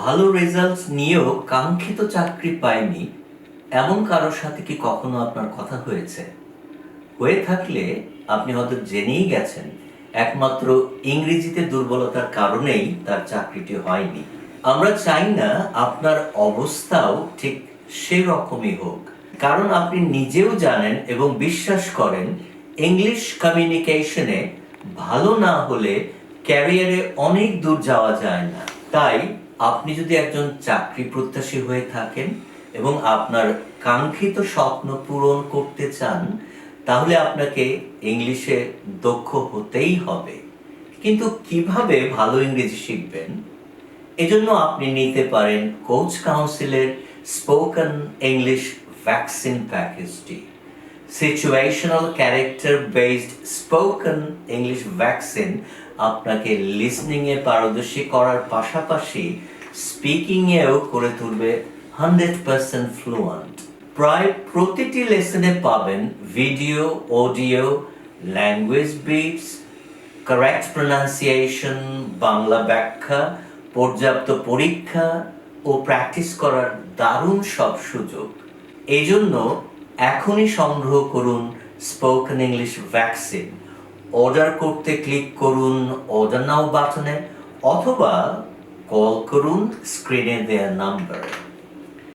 ভালো রেজাল্ট নিয়েও কাঙ্ক্ষিত চাকরি পায়নি, এমন কারোর সাথে কি কখনো আপনার কথা হয়েছে? হয়ে থাকলে আপনি হয়তো জেনেই গেছেন, একমাত্র ইংরেজিতে দুর্বলতার কারণেই তার চাকরিটি হয়নি। আমরা চাই না আপনার অবস্থাও ঠিক সেরকমই হোক। কারণ আপনি নিজেও জানেন এবং বিশ্বাস করেন ইংলিশ কমিউনিকেশনে ভালো না হলে ক্যারিয়ারে অনেক দূর যাওয়া যায় না। তাই আপনি যদি একজন চাকরি প্রত্যাশী হয়ে থাকেন এবং আপনার কাঙ্ক্ষিত স্বপ্ন পূরণ করতে চান, তাহলে আপনাকে ইংলিশে দক্ষ হতেই হবে। কিন্তু কীভাবে ভালো ইংরেজি শিখবেন? এজন্য আপনি নিতে পারেন কোচ কাউন্সিলের spoken English vaccine প্যাকেজটি। Situational character based spoken English vaccine আপনাকে লিসনিংয়ে পারদর্শী করার পাশাপাশি স্পিকিংয়েও করে তুলবে হান্ড্রেড পার্সেন্ট ফ্লুয়েন্ট। প্রায় প্রতিটি লেসনে পাবেন video, audio, language bits, correct pronunciation, Bangla ব্যাখ্যা, পর্যাপ্ত পরীক্ষা ও প্র্যাকটিস করার দারুণ সব সুযোগ। এই জন্য এখনই সংগ্রহ করুন স্পোকেন ইংলিশ ভ্যাকসিন। অর্ডার করতে ক্লিক করুন অর্ডার নাও বাটনে অথবা কল করুন স্ক্রিনে দেওয়া নাম্বারে